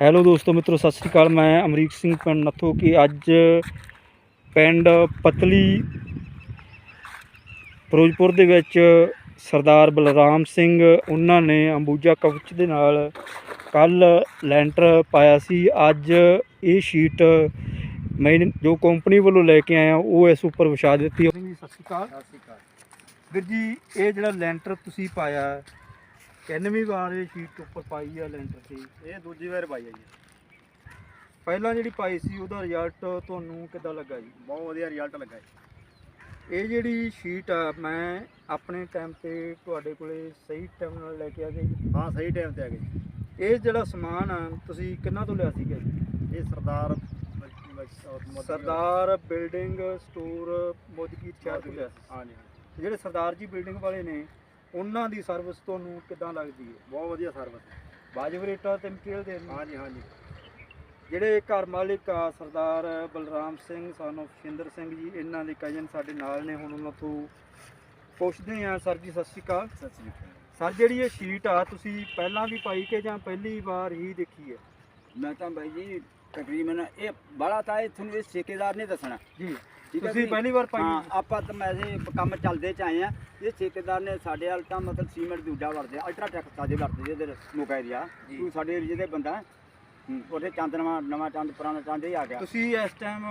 Hello ਦੋਸਤੋ, ਮਿੱਤਰੋ, ਸਤਿ ਸ੍ਰੀ ਅਕਾਲ। ਮੈਂ ਅਮਰੀਕ ਸਿੰਘ ਪਿੰਡ ਨੱਥੋ ਕਿ ਅੱਜ ਪਿੰਡ ਪਤਲੀ ਫਿਰੋਜ਼ਪੁਰ ਦੇ ਵਿੱਚ ਸਰਦਾਰ ਬਲਰਾਮ ਸਿੰਘ, ਉਹਨਾਂ ਨੇ ਅੰਬੂਜਾ ਕਵਚ ਦੇ ਨਾਲ ਕੱਲ ਲੈਂਟਰ ਪਾਇਆ ਸੀ। ਅੱਜ ਇਹ ਸ਼ੀਟ ਮੈਂ ਜੋ ਕੰਪਨੀ ਵੱਲੋਂ ਲੈ ਕੇ ਆਇਆ, ਉਹ ਇਸ ਉੱਪਰ ਵਿਛਾ ਦਿੱਤੀ। ਸਤਿ ਸ੍ਰੀ ਅਕਾਲ ਸਤਿ ਸ਼੍ਰੀ ਅਕਾਲ। ਵੀਰ ਜੀ, ਇਹ ਜਿਹੜਾ ਲੈਂਟਰ ਤੁਸੀਂ ਪਾਇਆ ਕਿੰਨਵੀਂ ਵਾਰ ਇਹ ਸ਼ੀਟ ਉੱਪਰ ਪਾਈ ਆ ਲੈਂਟਰ ਤੇ ਇਹ ਦੂਜੀ ਵਾਰ ਪਾਈ ਹੈ ਜੀ। ਪਹਿਲਾਂ ਜਿਹੜੀ ਪਾਈ ਸੀ ਉਹਦਾ ਰਿਜ਼ਲਟ ਤੁਹਾਨੂੰ ਕਿੱਦਾਂ ਲੱਗਾ ਜੀ? ਬਹੁਤ ਵਧੀਆ ਰਿਜ਼ਲਟ ਲੱਗਾ ਜੀ। ਇਹ ਜਿਹੜੀ ਸ਼ੀਟ ਆ ਮੈਂ ਆਪਣੇ ਟਾਈਮ ਤੇ ਤੁਹਾਡੇ ਕੋਲੇ ਸਹੀ ਟਾਈਮ ਨਾਲ ਲੈ ਕੇ ਆ ਗਿਆ ਜੀ। ਹਾਂ ਸਹੀ ਟਾਈਮ ਤੇ ਆ ਗਏ ਜੀ। ਇਹ ਜਿਹੜਾ ਸਮਾਨ ਆ ਤੁਸੀਂ ਕਿੰਨਾ ਤੋਂ ਲਿਆ ਸੀਗਾ ਜੀ? ਇਹ ਸਰਦਾਰ ਸਰਦਾਰ ਬਿਲਡਿੰਗ ਸਟੋਰ ਮੋਦਕੀ ਸ਼ਹਿਰ ਤੋਂ ਲਿਆ ਸੀ। ਹਾਂ ਜੀ। ਜਿਹੜੇ ਸਰਦਾਰ ਜੀ ਬਿਲਡਿੰਗ ਵਾਲੇ ਨੇ ਉਹਨਾਂ ਦੀ ਸਰਵਿਸ ਤੁਹਾਨੂੰ ਕਿੱਦਾਂ ਲੱਗਦੀ ਹੈ? ਬਹੁਤ ਵਧੀਆ ਸਰਵਿਸ ਵਾਜਬ ਰੇਟਾਂ ਤੇ ਮਟੀਰੀਅਲ ਦੇ ਹਾਂ? ਜੀ ਹਾਂ ਜੀ ਜਿਹੜੇ ਘਰ ਮਾਲਿਕ ਆ ਸਰਦਾਰ ਬਲਰਾਮ ਸਿੰਘ ਸਾਨੂੰ ਸ਼ਿੰਦਰ ਸਿੰਘ ਜੀ ਇਹਨਾਂ ਦੇ ਕਜ਼ਨ ਸਾਡੇ ਨਾਲ ਨੇ ਹੁਣ ਉਹਨਾਂ ਤੋਂ ਪੁੱਛਦੇ ਆ ਸਰ ਜੀ ਸਤਿ ਸ਼੍ਰੀ ਅਕਾਲ। ਸਤਿ ਸ਼੍ਰੀ ਅਕਾਲ। ਸਰ ਜਿਹੜੀ ਇਹ ਸ਼ੀਟ ਆ ਤੁਸੀਂ ਪਹਿਲਾਂ ਵੀ ਪਾਈ ਕਿ ਜਾਂ ਪਹਿਲੀ ਵਾਰ ਹੀ ਦੇਖੀ ਹੈ? ਮੈਂ ਤਾਂ ਬਾਈ ਜੀ ਤਕਰੀਬਨ ਇਹ ਬੜਾ ਤਾਂ ਇਹ ਤੁਹਾਨੂੰ ਇਹ ਠੇਕੇਦਾਰ ਨੇ ਦੱਸਣਾ। ਜੀ। ਠੀਕ ਹੈ ਤੁਸੀਂ ਜੀ? ਪਹਿਲੀ ਵਾਰ ਪਾਈ ਹਾਂ? ਆਪਾਂ ਤਾਂ ਮੈਂ ਇਹ ਕੰਮ ਚੱਲਦੇ ਚ ਆਏ ਆ। ਇਹ ਠੇਕੇਦਾਰ ਨੇ ਸਾਡੇ ਹਾਲ ਤਾਂ ਮਤਲਬ ਸੀਮੈਂਟ ਦੂਜਾ ਵਰਦੇ ਅਲਟਰਾ ਟੈਕ ਸਾਡੇ ਵਰਦੇ ਜਿਹਦੇ ਮੋਕਾ ਏਰੀਆ ਤੂੰ ਸਾਡੇ ਏਰੀਏ ਦੇ ਬੰਦਾ ਹੈ। ਹੂੰ, ਉਹਦੇ ਚੰਦ ਨਵਾਂ ਨਵਾਂ ਚੰਦ ਪੁਰਾਣਾ ਚੰਦ ਹੀ ਆ ਗਿਆ। ਤੁਸੀਂ ਇਸ ਟਾਈਮ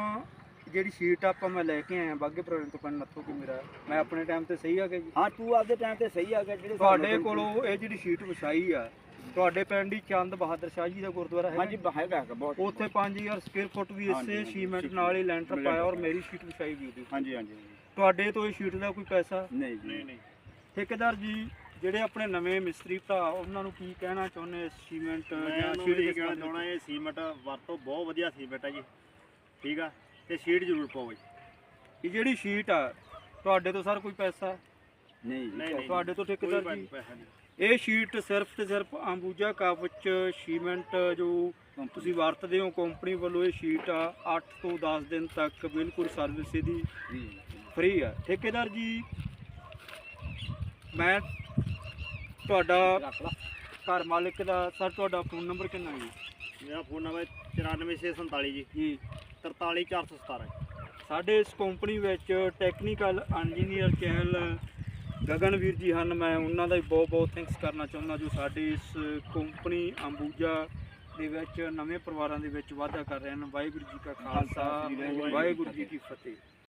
ਜਿਹੜੀ ਸ਼ੀਟ ਆਪਾਂ ਮੈਂ ਲੈ ਕੇ ਆਇਆ ਬਾਗੇ ਪੁਰਾਣੇ ਤੋਂ ਪਿੰਡ ਨੱਥੋ ਕਿ ਮੇਰਾ ਮੈਂ ਆਪਣੇ ਟਾਈਮ ਤੇ ਸਹੀ ਆ ਗਿਆ ਜੀ? ਹਾਂ ਤੂੰ ਆਪਦੇ ਟਾਈਮ ਤੇ ਸਹੀ ਆ ਗਿਆ ਜਿਹੜੇ ਤੁਹਾਡੇ ਸਾਨੂੰ- ਕੋਲੋਂ ਇਹ ਜਿਹੜੀ ਸ਼ੀਟ ਵਿਛਾਈ ਆ ਤੁਹਾਡੇ ਪਿੰਡ ਹੀ ਚੰਦ ਬਹਾਦਰ ਸ਼ਾਹ ਜੀ ਦਾ ਗੁਰਦੁਆਰਾ ਹੈ ਹਾਂਜੀ ਹੈਗਾ ਹੈਗਾ ਬਹੁਤ ਉੱਥੇ 5000 ਸਕੁਅਰ ਫੁੱਟ ਵੀ ਇਸੇ ਸੀਮੈਂਟ ਨਾਲ ਹੀ ਲੈਂਟਰ ਪਾਇਆ ਔਰ। ਮੇਰੀ ਸ਼ੀਟ ਵਿਛਾਈ ਵੀ ਉਹਦੀ। ਹਾਂਜੀ ਹਾਂਜੀ ਤੁਹਾਡੇ ਤੋਂ ਇਹ ਸ਼ੀਟ ਦਾ ਕੋਈ ਪੈਸਾ? ਨਹੀਂ ਜੀ। ਨਹੀਂ ਠੇਕੇਦਾਰ ਜੀ ਜਿਹੜੇ ਆਪਣੇ ਨਵੇਂ ਮਿਸਤਰੀ ਭਰਾ ਉਹਨਾਂ ਨੂੰ ਕੀ ਕਹਿਣਾ ਚਾਹੁੰਦੇ ਇਸ ਸੀਮੈਂਟ ਜਾਂ ਸ਼ੀਟ ਦੇ ਕਹਿਣਾ ਵਿੱਚ? ਇਹ ਸੀਮੈਂਟ ਵਰਤੋਂ ਬਹੁਤ ਵਧੀਆ ਸੀਮੈਂਟ ਹੈ ਜੀ। ਠੀਕ ਆ? ਤੇ ਸ਼ੀਟ ਜ਼ਰੂਰ ਪਾਓ ਜੀ। ਇਹ ਜਿਹੜੀ ਸ਼ੀਟ ਆ ਤੁਹਾਡੇ ਤੋਂ ਸਰ ਕੋਈ ਪੈਸਾ? ਨਹੀਂ ਜੀ। ਨਹੀਂ ਨਹੀਂ ਤੁਹਾਡੇ ਤੋਂ ਠੇਕੇਦਾਰ ਜੀ? ਪੈਸਾ ਨਹੀਂ। ਇਹ ਸ਼ੀਟ ਸਿਰਫ ਤੇ ਸਿਰਫ ਅੰਬੂਜਾ ਕੱਪ ਵਿੱਚ ਸੀਮੈਂਟ ਜੋ ਤੁਸੀਂ ਵਰਤਦੇ ਹੋ ਕੰਪਨੀ ਵੱਲੋਂ ਇਹ ਸ਼ੀਟ ਆ 8 ਤੋਂ 10 ਦਿਨ ਤੱਕ ਬਿਲਕੁਲ ਸਰਵਿਸ ਇਹਦੀ ਫ੍ਰੀ ਆ। ਠੇਕੇਦਾਰ ਜੀ ਮੈਂ ਤੁਹਾਡਾ ਘਰ ਮਾਲਕ ਦਾ ਸਰ ਤੁਹਾਡਾ ਫੋਨ ਨੰਬਰ ਕਿੰਨਾ ਹੈ? ਮੇਰਾ ਫੋਨ ਨੰਬਰ 94647 ਜੀ। ਜੀ। 43417 ਸਾਡੇ ਇਸ ਕੰਪਨੀ ਵਿੱਚ ਟੈਕਨੀਕਲ ਇੰਜੀਨੀਅਰ ਚਹਿਲ ਗਗਨਵੀਰ ਜੀ ਹਨ ਮੈਂ ਉਹਨਾਂ ਦਾ ਵੀ ਬਹੁਤ ਬਹੁਤ ਥੈਂਕਸ ਕਰਨਾ ਚਾਹੁੰਦਾ ਜੋ ਸਾਡੇ ਇਸ ਕੰਪਨੀ ਅੰਬੂਜਾ ਦੇ ਵਿੱਚ ਨਵੇਂ ਪਰਿਵਾਰਾਂ ਦੇ ਵਿੱਚ ਵਾਧਾ ਕਰ ਰਹੇ ਹਨ। ਵਾਹਿਗੁਰੂ ਜੀ ਕਾ ਖਾਲਸਾ ਵਾਹਿਗੁਰੂ ਜੀ ਕੀ ਫਤਿਹ।